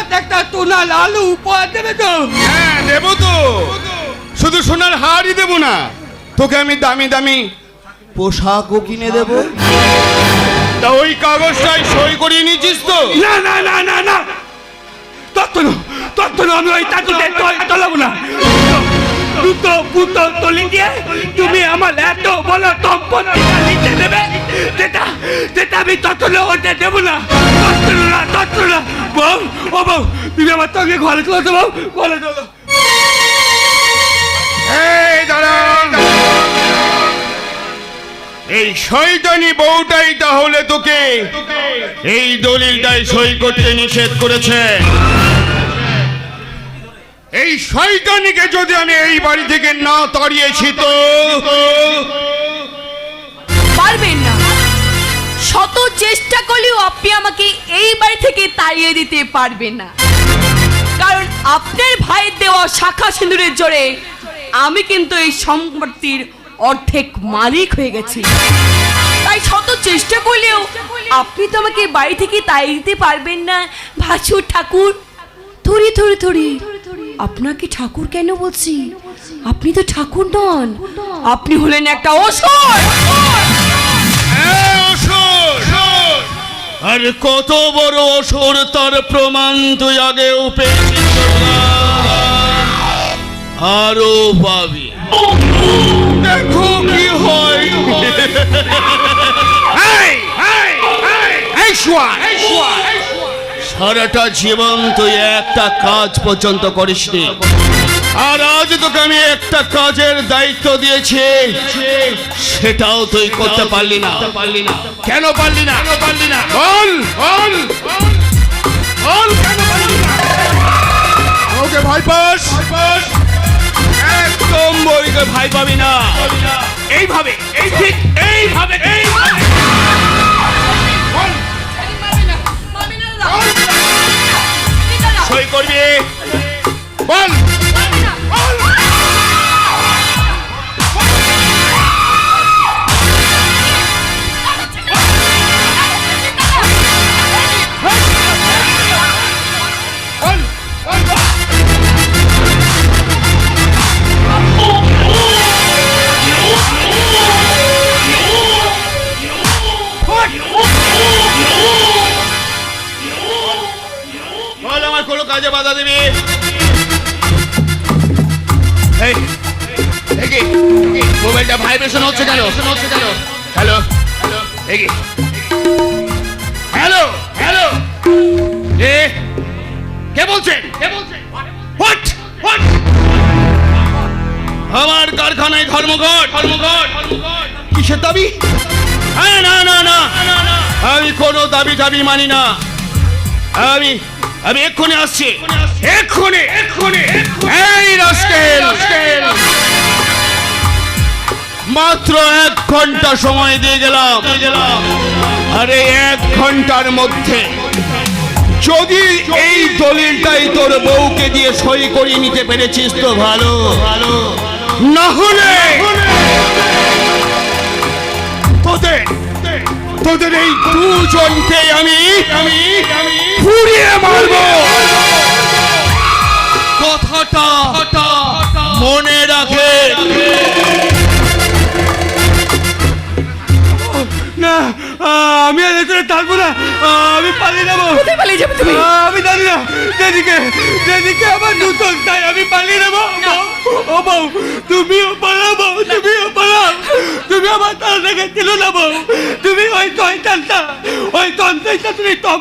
সাথে একটা তোনা লালু উপহার দেবে তো? হ্যাঁ দেবো তো। শুধু সোনার হারই দেবো না তোকে আমি দামি দামি পোশাকও কিনে দেবো। তা ওই কাগজটাই সই করিয়ে নিয়েছিস তো? না না না না না। তত্ত্ব তত্ত্ব আমি ওই তাতুতে না। দুটো পুতো তলি দিয়ে তুমি আমার এত বড় সম্পত্তিটা নিতে দেবে যেটা যেটা আমি তত্ত্ব ওটা দেবো না। তত্ত্ব না তত্ত্ব না বউ ও বউ তুমি আমার তোকে ঘরে চলো তো বউ ঘরে চলো এই শয়তানি বউটাই তাহলে তোকে। এই দলিলটাই সই করতে নিষেধ করেছে। এই শয়তানিকে যদি আমি এই বাড়ি থেকে না তাড়িয়েছি তো? পারবেন না। চেষ্টা করলেও আপনি আমাকে এই বাড়ি থেকে তাড়িয়ে দিতে পারবেন না। কারণ আপনার ভাইয়ের দেওয়া শাখা সিঁদুরের জোরে আমি কিন্তু এই সম্পত্তির অর্ধেক মালিক হয়ে গেছি। তাই শত চেষ্টা করলেও আপনি তো আমাকে বাড়ি থেকে তাড়িয়ে দিতে পারবেন না। ভাসুর ঠাকুর, থরি থরি থরি। আপনাকে ঠাকুর কেন বলছি? আপনি তো ঠাকুর নন। আপনি হলেন একটা অসর। হ্যাঁ! আর কত বড় অসুর তার প্রমাণ তুই আগেও পেয়েছিস আরও পাবি। দেখো কি হয়। এই, এই, এই, এই শুয়া, এই শুয়া, এই শুয়া। সারাটা জীবন তুই একটা কাজ পর্যন্ত করিসনি। আর আজ তোকে আমি একটা কাজের দায়িত্ব দিয়েছি। সেটাও তুই করতে পারলি না। পারলি না কেন পারলি না? কেন পারলি না বল। বল। বল কেন পারলি না? ওকে ভাই পাস? একদম বইকে ভাই পাবি না। এইভাবে এই ঠিক এইভাবে। এইভাবে বল, সই বাধা দিবি? মোবাইলটা ভাইব্রেশন হচ্ছে কেন? হচ্ছে কেন হ্যালো? হ্যালো? হ্যালো কে বলছেন? আমার কারখানায় ধর্মঘট। ধর্মঘট কিসের দাবি? না না না। আমি কোনো দাবি দাবি মানি না। আমি আমি এক্ষুনি আসছি। এক্ষুনি এক্ষুনি। এই রাস্কেল। মাত্র এক ঘণ্টা সময় দিয়ে গেলাম। আরে এক ঘণ্টার মধ্যে। যদি এই দলিলটাই তোর বউকে দিয়ে সই করিয়ে নিতে পেরেছিস তো ভালো। ভালো। না হলে তোদের তোদের এই দুজনকে আমি আমি পুড়িয়ে মারবো। কথাটা মনে রাখে। না আমি আর এখানে থাকব না। আমি পালিয়ে যাব। কোথায় পালিয়ে যাবে তুমি? আমি জানি না। যেদিকে যেদিকে আমার নূতন তাই আমি পালিয়ে বউ, ও বউ তুমিও পালাও বউ তুমিও পালাও তুমি আমার তাল থেকে না বউ। তুমি ওই তন্ত্রটা ওই তন্ত্রটা তুমি তপ